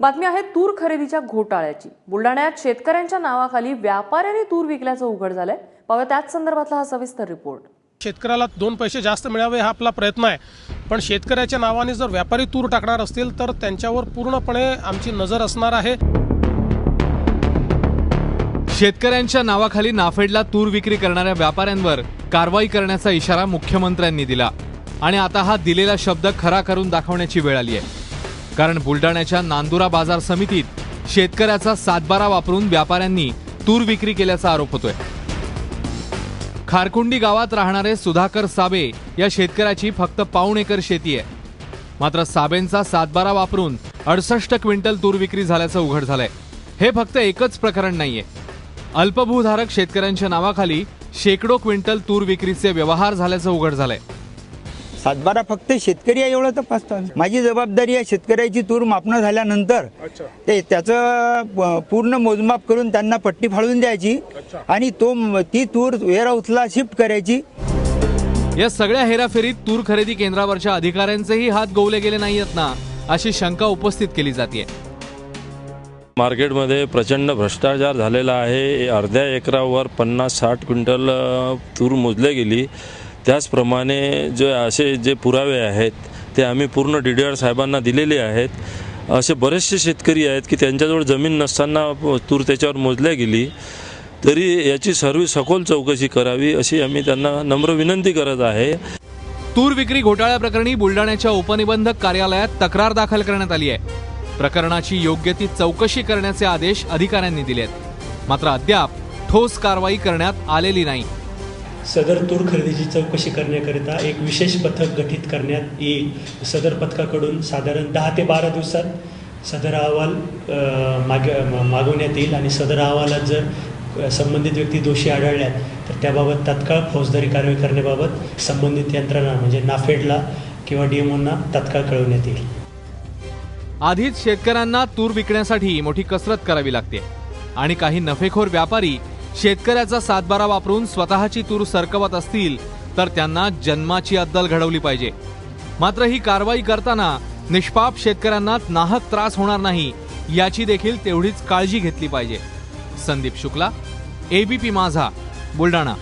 बातमी आहे तूर खरेदीच्या घोटाळ्याची. बुलढाण्यात शेतकऱ्यांच्या नावाखाली व्यापाऱ्यांनी तूर विकल्याचं उघड झालंय. पाहूया त्याच संदर्भातला हा सविस्तर रिपोर्ट. शेतकऱ्याला दोन पैसे जास्त मिळावे हा आपला प्रयत्न आहे. पण शेतकऱ्याच्या नावाने जर व्यापारी तूर टाकणार असतील तर त्यांच्यावर पूर्णपणे आमची नजर असणार आहे. शेतकऱ्यांच्या नावाखाली नाफेडला तूर विक्री करणाऱ्या व्यापाऱ्यांवर कारवाई करण्याचा इशारा मुख्यमंत्र्यांनी दिला. आणि आता हा दिलेला शब्द खरा करून दाखवण्याची वेळ आली आहे. कारण बुलढाण्याच्या नांदुरा बाजार समितीत शेतकऱ्याचा सातबारा वापरून व्यापाऱ्यांनी तूर विक्री केल्याचा आरोप होतोय. खारकुंडी गावात राहणारे सुधाकर साबे या शेतकऱ्याची फक्त पाऊण एकर शेती आहे. मात्र साबेंचा सातबारा वापरून अडसष्ट क्विंटल तूर विक्री झाल्याचं उघड झालंय. हे फक्त एकच प्रकरण नाहीये. अल्पभूधारक शेतकऱ्यांच्या नावाखाली शेकडो क्विंटल तूर विक्रीचे व्यवहार झाल्याचं उघड झालंय. सातबारा फक्त शेतकरी आहे एवढं तपासतो माझी जबाबदारी आहे शेतकऱ्याची तूर मापणं झाल्यानंतर ते त्याचं पूर्ण मोजमाप करून त्यांना पट्टी फाळून द्यायची आणि तो ती तूर वेअरहाऊसला शिफ्ट करायची. या सगळ्या हेराफेरीत तूर खरेदी केंद्रावरच्या अधिकाऱ्यांचेही हात गोवले गेले नाहीयेत ना अशी शंका उपस्थित केली जाते मार्केटमध्ये प्रचंड भ्रष्टाचार झालेला आहे. अर्ध्या एकरावर पन्नास साठ क्विंटल तूर मोजले गेली. त्याचप्रमाणे जे असे जे पुरावे आहेत ते आम्ही पूर्ण डी डी आर साहेबांना दिलेले आहेत. असे बरेचसे शेतकरी आहेत की त्यांच्याजवळ जमीन नसताना तूर त्याच्यावर मोजल्या गेली तरी याची सर्व सखोल चौकशी करावी अशी आम्ही त्यांना नम्र विनंती करत आहे. तूर विक्री घोटाळ्याप्रकरणी बुलढाण्याच्या उपनिबंधक कार्यालयात तक्रार दाखल करण्यात आली आहे. प्रकरणाची योग्य ती चौकशी करण्याचे आदेश अधिकाऱ्यांनी दिलेत. मात्र अद्याप ठोस कारवाई करण्यात आलेली नाही. सदर तूर खरेदीची चौकशी करण्याकरिता एक विशेष पथक गठीत करण्यात येईल? सदर पथकाकडून साधारण दहा ते बारा दिवसात सदर अहवाल माग मागवण्यात येईल आणि सदर अहवालात जर संबंधित व्यक्ती दोषी आढळल्यात तर त्याबाबत तात्काळ फौजदारी कारवाई करण्याबाबत संबंधित यंत्रणा म्हणजे नाफेडला किंवा डी तात्काळ कळवण्यात येईल. आधीच शेतकऱ्यांना तूर विकण्यासाठी मोठी कसरत करावी लागते. आणि काही नफेखोर व्यापारी शेतकऱ्याचा सातबारा वापरून स्वतःची तूर सरकवत असतील तर त्यांना जन्माची अद्दल घडवली पाहिजे. मात्र ही कारवाई करताना निष्पाप शेतकऱ्यांना नाहक त्रास होणार नाही याची देखील तेवढीच काळजी घेतली पाहिजे. संदीप शुक्ला एबीपी माझा बुलढाणा.